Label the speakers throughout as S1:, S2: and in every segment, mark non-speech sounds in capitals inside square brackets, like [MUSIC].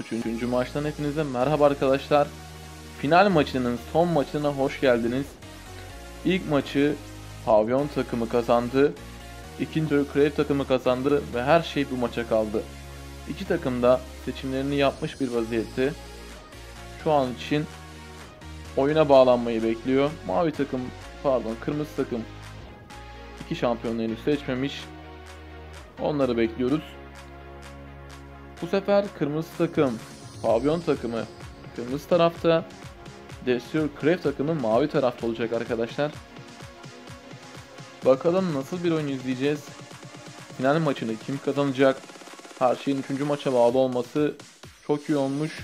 S1: Üçüncü maçtan hepinize merhaba arkadaşlar. Final maçının son maçına hoş geldiniz. İlk maçı Pavyon takımı kazandı. İkinci Crave takımı kazandı ve her şey bu maça kaldı. İki takım da seçimlerini yapmış bir vaziyette. Şu an için oyuna bağlanmayı bekliyor. Mavi takım, pardon kırmızı takım iki şampiyonluğu henüz seçmemiş. Onları bekliyoruz. Bu sefer kırmızı takım, pavyon takımı kırmızı tarafta, Destroyer Crave takımı mavi tarafta olacak arkadaşlar. Bakalım nasıl bir oyun izleyeceğiz. Final maçını kim kazanacak? Her şeyin 3. maça bağlı olması çok iyi olmuş.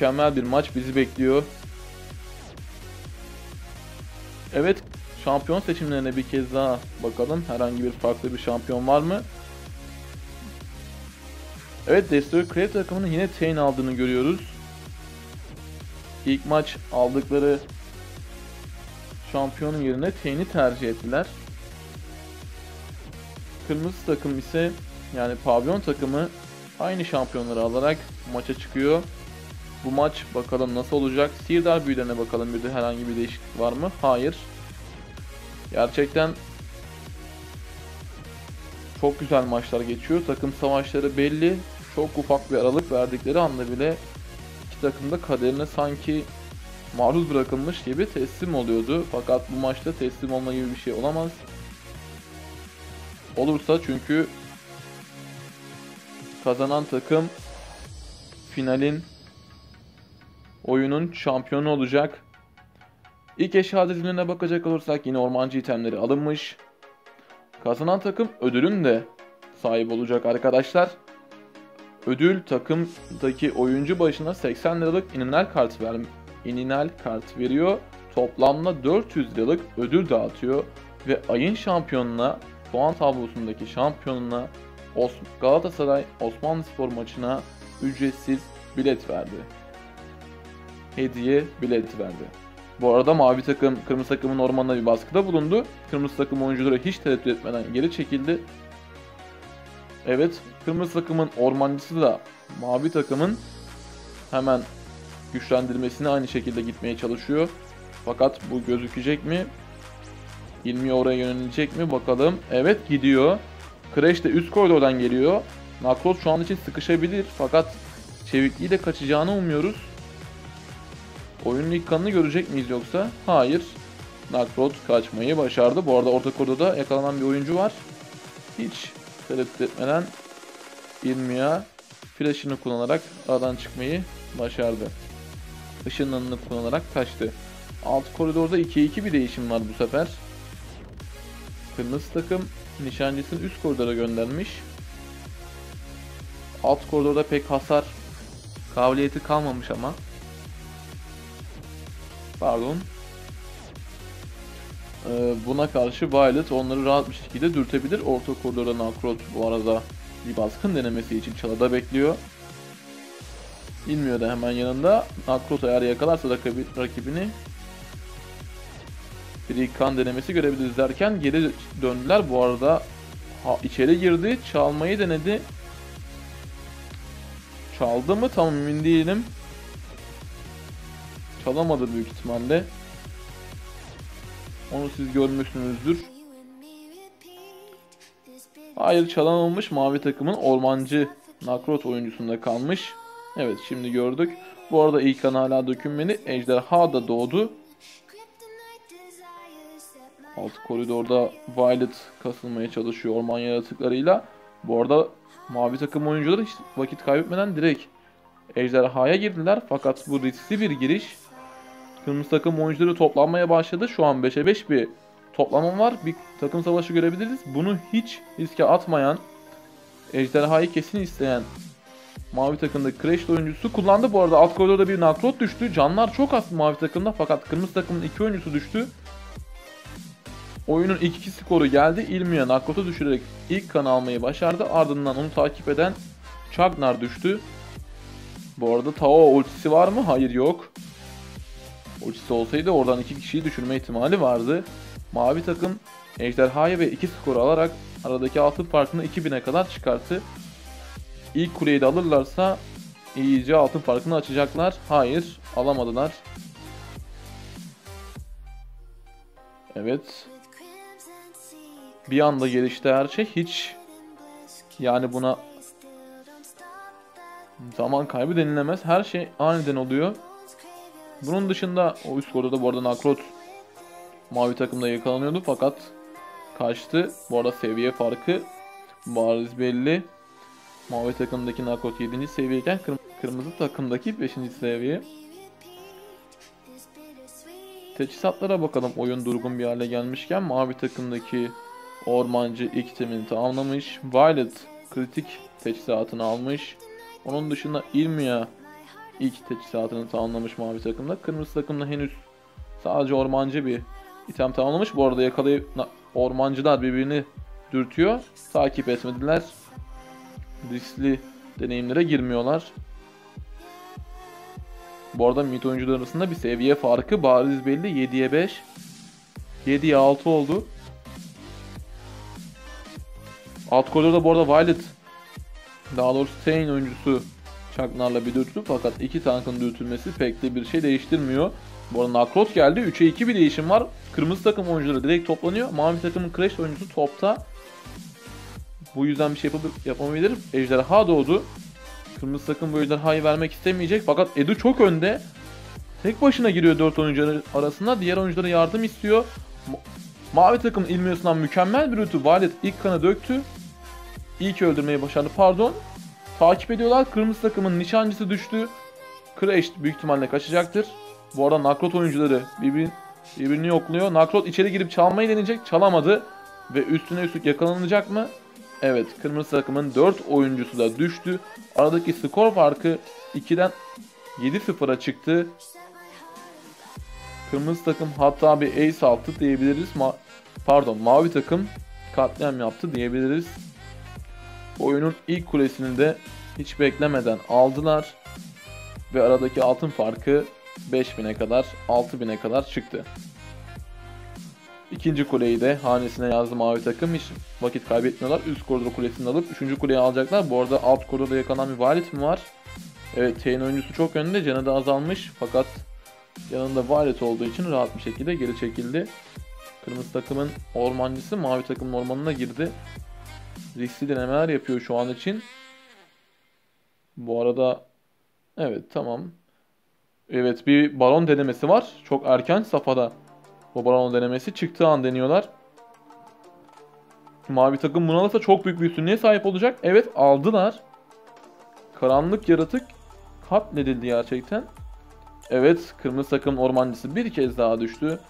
S1: Mükemmel bir maç bizi bekliyor. Evet, şampiyon seçimlerine bir kez daha bakalım. Herhangi bir farklı bir şampiyon var mı? Evet, Destroyer Crave takımının yine Tain aldığını görüyoruz. İlk maç aldıkları şampiyonun yerine Tain'i tercih ettiler. Kırmızı takım ise yani pavyon takımı aynı şampiyonları alarak maça çıkıyor. Bu maç bakalım nasıl olacak. Sirdar büyülerine bakalım bir de herhangi bir değişiklik var mı? Hayır. Gerçekten çok güzel maçlar geçiyor. Takım savaşları belli. Çok ufak bir aralık verdikleri anda bile iki takım da kaderine sanki maruz bırakılmış gibi teslim oluyordu. Fakat bu maçta teslim olma gibi bir şey olamaz. Olursa çünkü kazanan takım finalin oyunun şampiyonu olacak. İlk eşya dizilimine bakacak olursak yine ormancı itemleri alınmış. Kazanan takım ödülün de sahip olacak arkadaşlar. Ödül takımdaki oyuncu başına 80 liralık ininal kart ver ininal kart veriyor. Toplamda 400 liralık ödül dağıtıyor ve ayın şampiyonuna puan tablosundaki şampiyonuna Galatasaray Osmanlı Spor maçına ücretsiz bilet verdi. Hediye bilet verdi. Bu arada mavi takım kırmızı takımın ormanına bir baskıda bulundu. Kırmızı takım oyuncuları hiç tereddüt etmeden geri çekildi. Evet, kırmızı takımın ormancısı da mavi takımın hemen güçlendirmesine aynı şekilde gitmeye çalışıyor. Fakat bu gözükecek mi? İlmi oraya yönelecek mi bakalım. Evet gidiyor. Crash de üst koridordan geliyor. Nakros şu an için sıkışabilir fakat çevikliği de kaçacağını umuyoruz. Oyunun ilk kanını görecek miyiz yoksa? Hayır. Nakrot kaçmayı başardı. Bu arada orta koridorda yakalanan bir oyuncu var. Hiç tereddüt etmeden İlmiya flash'ını kullanarak aradan çıkmayı başardı. Işınlanını kullanarak kaçtı. Alt koridorda 2'ye 2 bir değişim var bu sefer. Kırmızı takım nişancısını üst koridora göndermiş. Alt koridorda pek hasar kabiliyeti kalmamış ama. Pardon. Ee, buna karşı Violet onları rahat bir şekilde dürtebilir. Orta koridorda Nakrot bu arada bir baskın denemesi için çalada bekliyor. Bilmiyor da hemen yanında. Nakrot eğer yakalarsa rakibi, rakibini bir kan denemesi görebiliriz derken geri döndüler. Bu arada ha, içeri girdi. Çalmayı denedi. Çaldı mı tam emin değilim. Çalamadı büyük ihtimalle. Onu siz görmüşsünüzdür. Hayır çalamamış mavi takımın ormancı Nakrot oyuncusunda kalmış. Evet şimdi gördük. Bu arada ilk kan hala dökünmeli. Ejderha da doğdu. Alt koridorda Violet kasılmaya çalışıyor orman yaratıklarıyla. Bu arada mavi takım oyuncuları hiç vakit kaybetmeden direkt ejderhaya girdiler. Fakat bu riskli bir giriş. Kırmızı takım oyuncuları toplanmaya başladı. Şu an 5'e 5 bir toplamam var. Bir takım savaşı görebiliriz. Bunu hiç riske atmayan, ejderhayı kesin isteyen mavi takımda Crash oyuncusu kullandı. Bu arada alt koridorda bir Nakrot düştü. Canlar çok az mavi takımda fakat kırmızı takımın iki oyuncusu düştü. Oyunun ilk iki skoru geldi. İlmiya Nakrot'u düşürerek ilk kan almayı başardı. Ardından onu takip eden Chagnar düştü. Bu arada Tao ultisi var mı? Hayır yok. Ultisi olsaydı oradan iki kişiyi düşürme ihtimali vardı. Mavi takım ejderhayı ve iki skoru alarak aradaki altın farkını 2000'e kadar çıkarttı. İlk kuleyi de alırlarsa iyice altın farkını açacaklar. Hayır alamadılar. Evet. Bir anda gelişti her şey. Hiç yani buna zaman kaybı denilemez. Her şey aniden oluyor. Bunun dışında o üst koridorda bu arada Nakrot mavi takımda yakalanıyordu fakat kaçtı. Bu arada seviye farkı bariz belli. Mavi takımdaki Nakrot 7. seviyeyken kırm kırmızı takımdaki 5. seviye. Teçhizatlara bakalım oyun durgun bir hale gelmişken mavi takımdaki ormancı ilk temini tamamlamış. Violet kritik teçhizatını almış. Onun dışında Ilmia ilk teçhizatını tamamlamış mavi takımda. Kırmızı takımda henüz sadece ormancı bir item tamamlamış. Bu arada yakalayıp ormancılar birbirini dürtüyor. Takip etmediler. Riskli deneyimlere girmiyorlar. Bu arada mid oyuncular arasında bir seviye farkı bariz belli. 7'ye 5. 7'ye 6 oldu. Alt koridorda bu arada Violet daha doğrusu Tain oyuncusu Çaknar'la bir dürtü fakat iki tankın dürtülmesi pek de bir şey değiştirmiyor. Bu arada Nakrot geldi. 3'e 2 bir değişim var. Kırmızı takım oyuncuları direkt toplanıyor. Mavi takımın Crash oyuncusu topta. Bu yüzden bir şey yapab- yapabilir. Ejderha doğdu. Kırmızı takım bu ejderhayı vermek istemeyecek. Fakat Edu çok önde. Tek başına giriyor 4 oyuncu arasında. Diğer oyunculara yardım istiyor. Ma- Mavi takım ilmiyorsundan mükemmel bir rütü. Valet ilk kanı döktü. İlk öldürmeyi başardı pardon. Takip ediyorlar. Kırmızı takımın nişancısı düştü. Crash büyük ihtimalle kaçacaktır. Bu arada Nakrot oyuncuları birbirini, birbirini yokluyor. Nakrot içeri girip çalmayı deneyecek. Çalamadı. Ve üstüne üstlük yakalanacak mı? Evet. Kırmızı takımın 4 oyuncusu da düştü. Aradaki skor farkı 2'den 7-0'a çıktı. Kırmızı takım hatta bir ace altı diyebiliriz. Ma Pardon mavi takım katliam yaptı diyebiliriz. Oyunun ilk kulesini de hiç beklemeden aldılar. Ve aradaki altın farkı 5000'e kadar 6000'e kadar çıktı. İkinci kuleyi de hanesine yazdı mavi takım. Hiç vakit kaybetmiyorlar. Üst koridor kulesini alıp üçüncü kuleyi alacaklar. Bu arada alt koridorda yakalanan bir Valet mi var? Evet Tain oyuncusu çok önde. Canı da azalmış. Fakat yanında Valet olduğu için rahat bir şekilde geri çekildi. Kırmızı takımın ormancısı mavi takımın ormanına girdi. Riskli denemeler yapıyor şu an için. Bu arada evet tamam. Evet bir baron denemesi var. Çok erken safhada bu baron denemesi çıktığı an deniyorlar. Mavi takım bunu alırsa çok büyük bir üstünlüğe sahip olacak. Evet aldılar. Karanlık yaratık katledildi gerçekten. Evet kırmızı takım ormancısı bir kez daha düştü.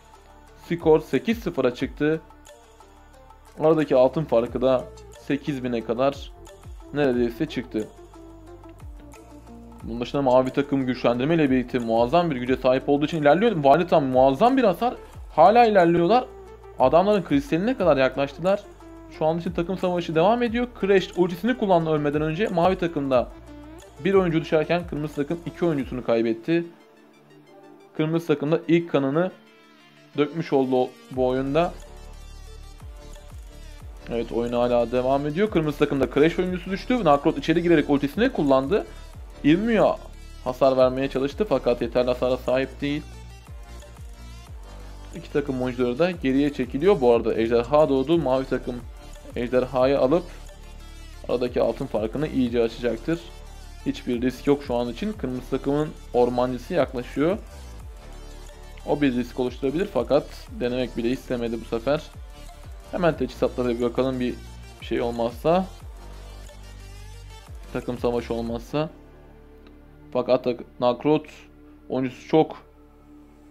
S1: Skor 8-0'a çıktı. Aradaki altın farkı da 8000'e kadar neredeyse çıktı. Bunun dışında mavi takım güçlendirme ile birlikte muazzam bir güce sahip olduğu için ilerliyor. Valitan muazzam bir hasar. Hala ilerliyorlar. Adamların kristaline kadar yaklaştılar. Şu an için takım savaşı devam ediyor. Crash ultisini kullandı ölmeden önce. Mavi takımda bir oyuncu düşerken kırmızı takım iki oyuncusunu kaybetti. Kırmızı takımda ilk kanını dökmüş oldu bu oyunda. Evet oyun hala devam ediyor. Kırmızı takımda Crash oyuncusu düştü. Nakrot içeri girerek ultisini kullandı. İlmiyor hasar vermeye çalıştı fakat yeterli hasara sahip değil. İki takım oyuncuları da geriye çekiliyor. Bu arada Ejderha doğdu. Mavi takım Ejderha'yı alıp aradaki altın farkını iyice açacaktır. Hiçbir risk yok şu an için. Kırmızı takımın ormancısı yaklaşıyor. O bir risk oluşturabilir fakat denemek bile istemedi bu sefer. Hemen teçhizatlara bir bakalım bir şey olmazsa. Takım savaşı olmazsa. Fakat Nakrot oyuncusu çok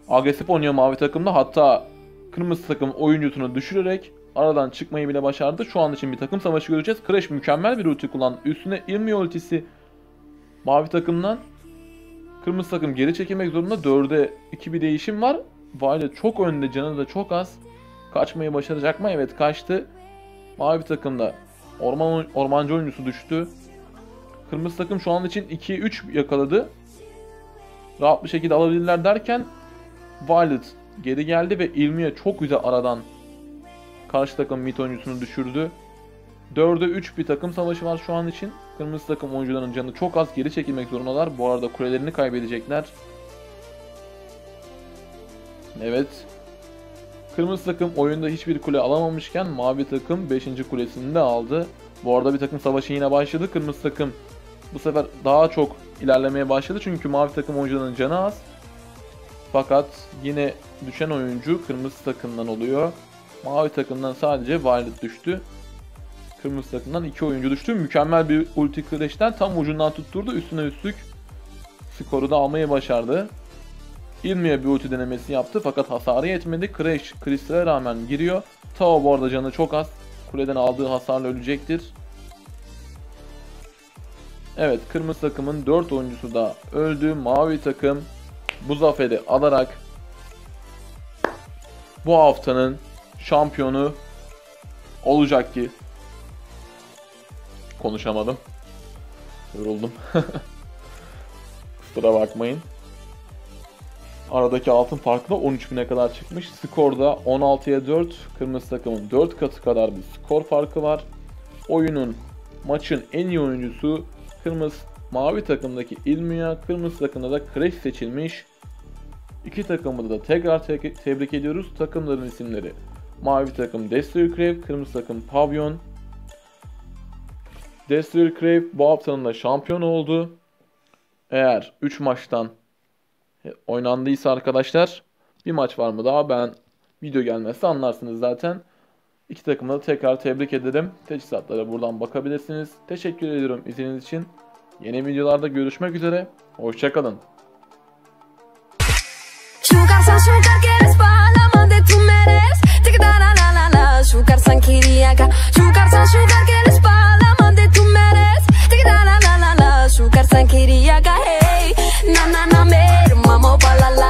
S1: agresif oynuyor mavi takımda. Hatta kırmızı takım oyuncusunu düşürerek aradan çıkmayı bile başardı. Şu an için bir takım savaşı göreceğiz. Crash mükemmel bir ulti kullandı. Üstüne Ilmi ultisi mavi takımdan. Kırmızı takım geri çekilmek zorunda. 4'e 2 bir değişim var. Violet çok önde canı da çok az. Kaçmayı başaracak mı? Evet kaçtı. Mavi takımda orman ormancı oyuncusu düştü. Kırmızı takım şu an için 2'ye 3 yakaladı. Rahat bir şekilde alabilirler derken Violet geri geldi ve ilmiye çok güzel aradan karşı takım mid oyuncusunu düşürdü. 4'e 3 bir takım savaşı var şu an için. Kırmızı takım oyuncularının canı çok az geri çekilmek zorundalar. Bu arada kulelerini kaybedecekler. Evet. Kırmızı takım oyunda hiçbir kule alamamışken mavi takım 5. kulesini de aldı. Bu arada bir takım savaşı yine başladı. Kırmızı takım bu sefer daha çok ilerlemeye başladı. Çünkü mavi takım oyuncularının canı az. Fakat yine düşen oyuncu kırmızı takımdan oluyor. Mavi takımdan sadece Violet düştü. Kırmızı takımdan iki oyuncu düştü. Mükemmel bir ulti crash'ten tam ucundan tutturdu. Üstüne üstlük skoru da almayı başardı. İlmiye bir ulti denemesi yaptı fakat hasarı yetmedi. Crash Crystal'e rağmen giriyor. Tao bu arada canı çok az. Kuleden aldığı hasarla ölecektir. Evet kırmızı takımın 4 oyuncusu da öldü. Mavi takım bu zaferi alarak bu haftanın şampiyonu olacak ki konuşamadım. Yoruldum. [LAUGHS] Kusura bakmayın. Aradaki altın farkı da 13.000'e kadar çıkmış. Skorda 16'ya 4. Kırmızı takımın 4 katı kadar bir skor farkı var. Oyunun maçın en iyi oyuncusu kırmızı mavi takımdaki Ilmia, kırmızı takımda da Crash seçilmiş. İki takımı da tekrar te- tebrik ediyoruz. Takımların isimleri Mavi takım Destroyer Crave, kırmızı takım Pavyon. Destroyer Crave bu haftanın da şampiyon oldu. Eğer 3 maçtan e, oynandıysa arkadaşlar bir maç var mı daha ben video gelmezse anlarsınız zaten. İki takımı da tekrar tebrik ederim. Teçhizatlara buradan bakabilirsiniz. Teşekkür ediyorum izlediğiniz için. Yeni videolarda görüşmek üzere. Hoşçakalın.
S2: Na na na pa' la la.